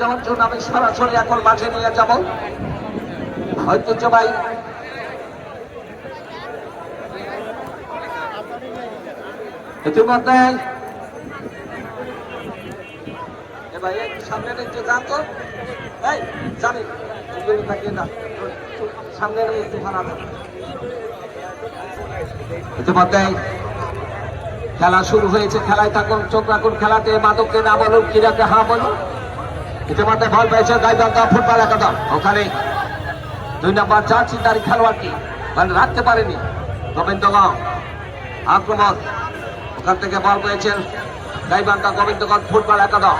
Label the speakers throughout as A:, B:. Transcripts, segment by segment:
A: যাওয়ার জন্য আমি সরাসরি এখন মাঠে নিয়ে যাব। ঐতিহ্যবাহী ভাই যান তো জানি ইতিমধ্যে খেলা শুরু হয়েছে, খেলায় থাকুন, চোখ রাখুন, খেলাতে মাদককে না বলুন ক্রীড়াকে হা বলুন ইতিমধ্যে বল পেয়েছে গাইবান্ধা ফুটবল একাদশ। ওখানে দুই নম্বর চার চিন্তারি খেলোয়াড়টি মানে রাখতে পারেনি। গোবিন্দগাঁও আক্রমণ। ওখান থেকে বল পেয়েছেন গাইবান্ধা গোবিন্দগঞ্জ ফুটবল একাদশ।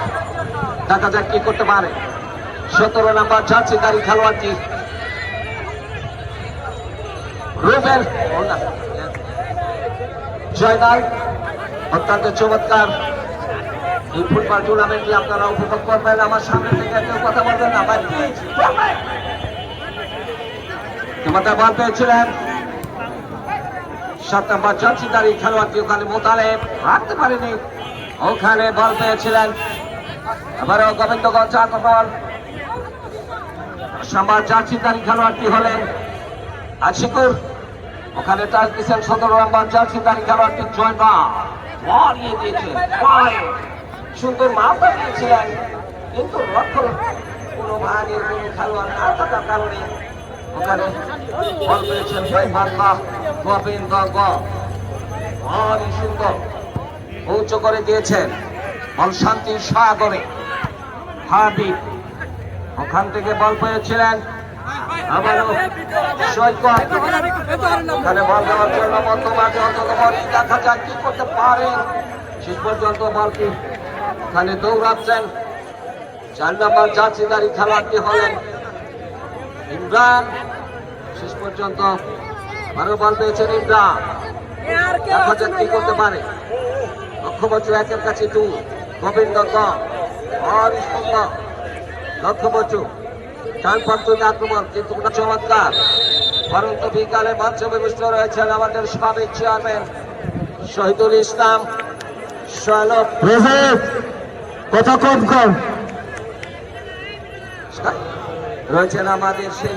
A: দেখা যাক কি করতে পারে। সতেরো নম্বর চার চিন্তারি খেলোয়াড়টি রুবেল। জয়নাল, অত্যন্ত চমৎকার এই ফুটবল টুর্নামেন্টটি আপনারা উপভোগ করবেন? আমার সামনে থেকে কেউ কথা বলবেন না? তোমাদের বল পেয়েছিলেন সাত নম্বর জার্সিদারি খেলোয়াড়টি ওখানে মোতালেব। রাখতে পারেনি। ওখানে বল পেয়েছিলেন। আবারও গোবিন্দগঞ্জ আক্রমণ নম্বর জার্সিদারি খেলোয়াড়টি হলেন আশিকুর। ওখানে টাচ দিয়েছেন সতেরো নম্বর জার্সিদারি খেলোয়াড়টি মারিয়ে দিয়েছেন পায়ে সুন্দর মাপটা দিয়েছিলেন কিন্তু লক্ষ্য কোনো ভাগের কোনো খেলোয়াড় না থাকার কারণে ওখানে বল পেয়েছেন ভাই বাংলা গোবিন্দ সুন্দর, উঁচু করে দিয়েছেন বল শান্তি সাগরে। ওখান থেকে বল পেয়েছিলেন। ওখানে বল দেওয়ার জন্য বল দেখা যাক কি করতে পারে শেষ পর্যন্ত বলটি ওখানে দৌড়াচ্ছেন চার নম্বর জার্সিদারি খেলোয়াড়টি হলেন ইমরান। শেষ পর্যন্ত আরও বল পেয়েছেন ইমরান। দেখা যাক কি করতে পারে। লক্ষ্যবচু একের কাছে টু গোবিন্দ আর সুন্দর লক্ষ্যবচু ডান আক্রমণ কিন্তু ওটা চমৎকার। পরন্ত বিকালে মঞ্চে বিশিষ্ট রয়েছেন আমাদের সাবেক চেয়ারম্যান শহীদুল ইসলাম।
B: প্রেসিডেন্ট কথা কম কম।
A: রয়েছেন আমাদের সেই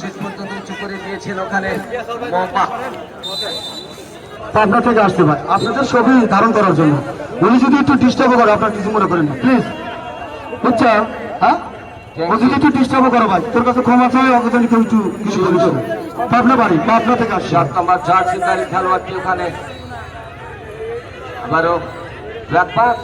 A: শেষ পর্যন্ত উঁচু করে দিয়েছেন ওখানে
B: পাবনা থেকে আসতে ভাই। আপনাদের ছবি ধারণ করার জন্য। উনি যদি একটু ডিস্টার্ব করে আপনার কিছু মনে করেন না। প্লিজ বুঝছ হ্যাঁ? ও তুই ডিস্টার্ব করো ভাই, তোর কাছে ক্ষমা চাই কেউ একটু কিছু করিস পাবনা বাড়ি, পাবনা থেকে আসছে।
A: সাত নম্বর জার্সিদারি খেলোয়াড়টি ওখানে। আবারও ব্ল্যাক পাস।